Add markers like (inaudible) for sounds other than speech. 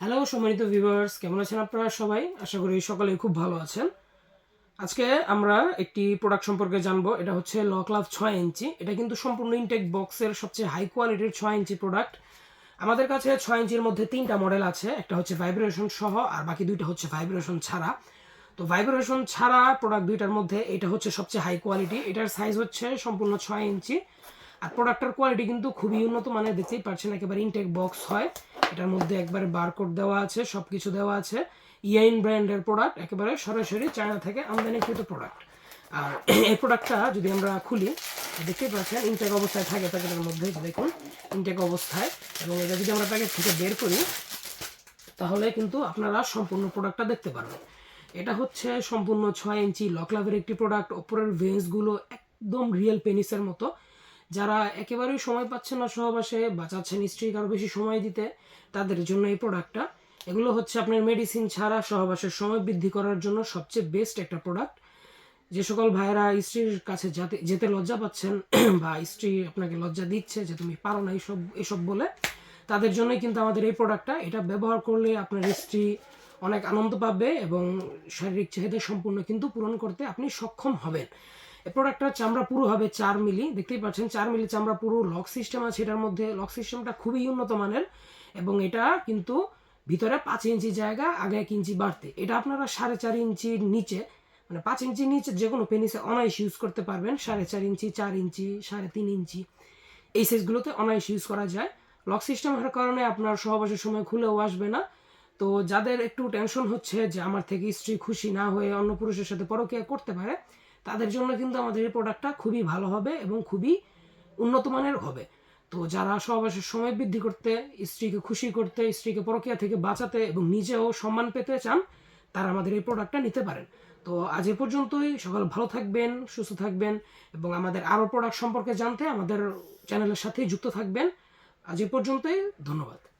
Hello সম্মানিত viewers কেমন আছেন আপনারা সবাই? আশা করি সকলেই খুব ভালো আছেন। আজকে আমরা একটি প্রোডাক্ট সম্পর্কে জানব, এটা হচ্ছে লক লাভ ছয় ইঞ্চি। এটা কিন্তু সম্পূর্ণ ইনটেক বক্সের সবচেয়ে হাই কোয়ালিটির ছয় ইঞ্চি প্রোডাক্ট আমাদের কাছে ছয় ইঞ্চির মধ্যে তিনটা মডেল আছে, একটা হচ্ছে ভাইব্রেশন সহ, আর বাকি দুইটা হচ্ছে ভাইব্রেশন ছাড়া। তো ভাইব্রেশন ছাড়া প্রোডাক্ট দুইটার মধ্যে এটা হচ্ছে সবচেয়ে হাই কোয়ালিটি এটার সাইজ হচ্ছে সম্পূর্ণ ছয় ইঞ্চি। আর প্রোডাক্টের কোয়ালিটি কিন্তু খুবই উন্নত মানের দেখতেই পাচ্ছেন, একেবারে ইনটেক বক্স হয়। এটার মধ্যে একবারে বারকোড দেওয়া আছে সব কিছু দেওয়া আছে। ইয়াইন ব্র্যান্ডের প্রোডাক্ট একেবারে সরাসরি চায়না থেকে আমদানিকৃত প্রোডাক্ট আর এই প্রোডাক্টটা যদি আমরা খুলি, দেখতেই পাচ্ছেন ইনটেক অবস্থায় থাকে প্যাকেটের মধ্যে দেখুন ইনটেক অবস্থায়। এবং এটা যদি আমরা প্যাকেট থেকে বের করি, তাহলে কিন্তু আপনারা সম্পূর্ণ প্রোডাক্টটা দেখতে পারবেন। এটা হচ্ছে সম্পূর্ণ ছয় ইঞ্চি লকলাভের একটি প্রোডাক্ট ওপরের ভেন্সগুলো একদম রিয়েল পেনিসের মতো। যারা একেবারেই সময় পাচ্ছেন না সহবাসে বা চাচ্ছেন স্ত্রীকে আরও বেশি সময় দিতে, তাদের জন্য এই প্রোডাক্টটা এগুলো হচ্ছে আপনার মেডিসিন ছাড়া সহবাসের সময় বৃদ্ধি করার জন্য সবচেয়ে বেস্ট একটা প্রোডাক্ট যে সকল ভাইয়েরা স্ত্রীর কাছে যাতে, যেতে লজ্জা পাচ্ছেন (clears throat) বা স্ত্রী আপনাকে লজ্জা দিচ্ছে যে তুমি পারো না এইসব এসব বলে, তাদের জন্যই কিন্তু আমাদের এই প্রোডাক্টটা এটা ব্যবহার করলে আপনার স্ত্রী অনেক আনন্দ পাবে এবং শারীরিক চাহিদা সম্পূর্ণ কিন্তু পূরণ করতে আপনি সক্ষম হবেন। প্রোডাক্টটার চামড়া পুরো হবে চার মিলি, দেখতেই পাচ্ছেন, চার মিলি চামড়া পুরো লক সিস্টেম আছে এটার মধ্যে। লক সিস্টেমটা খুবই উন্নত মানের এবং এটা কিন্তু ভিতরে পাঁচ ইঞ্চি জায়গা, আগে এক ইঞ্চি বাড়তে। এটা আপনারা সাড়ে চার ইঞ্চির নিচে মানে পাঁচ ইঞ্চির নিচে যে কোনো পেনিসে অনায়াস ইউজ করতে পারবেন। সাড়ে চার ইঞ্চি চার ইঞ্চি, সাড়ে তিন ইঞ্চি। এই সাইজগুলোতে অনায়াস ইউজ করা যায়। লক সিস্টেম হওয়ার কারণে আপনার সহবাসের সময় খুলেও আসবে না। তো যাদের একটু টেনশন হচ্ছে যে আমার থেকে স্ত্রী খুশি না হয়ে অন্য পুরুষের সাথে পরকীয়া করতে পারে তাদের জন্য কিন্তু আমাদের এই প্রোডাক্টটা খুবই ভালো হবে এবং খুবই উন্নত মানের হবে। তো যারা সহবাসের সময় বৃদ্ধি করতে, স্ত্রীকে খুশি করতে, স্ত্রীকে পরকীয়া থেকে বাঁচাতে এবং নিজেও সম্মান পেতে চান, তারা আমাদের এই প্রোডাক্টটা নিতে পারেন। তো আজ এ পর্যন্তই। সকাল ভালো থাকবেন, সুস্থ থাকবেন এবং আমাদের আরও প্রোডাক্ট সম্পর্কে জানতে আমাদের চ্যানেলের সাথেই যুক্ত থাকবেন। আজ এ পর্যন্তই। ধন্যবাদ।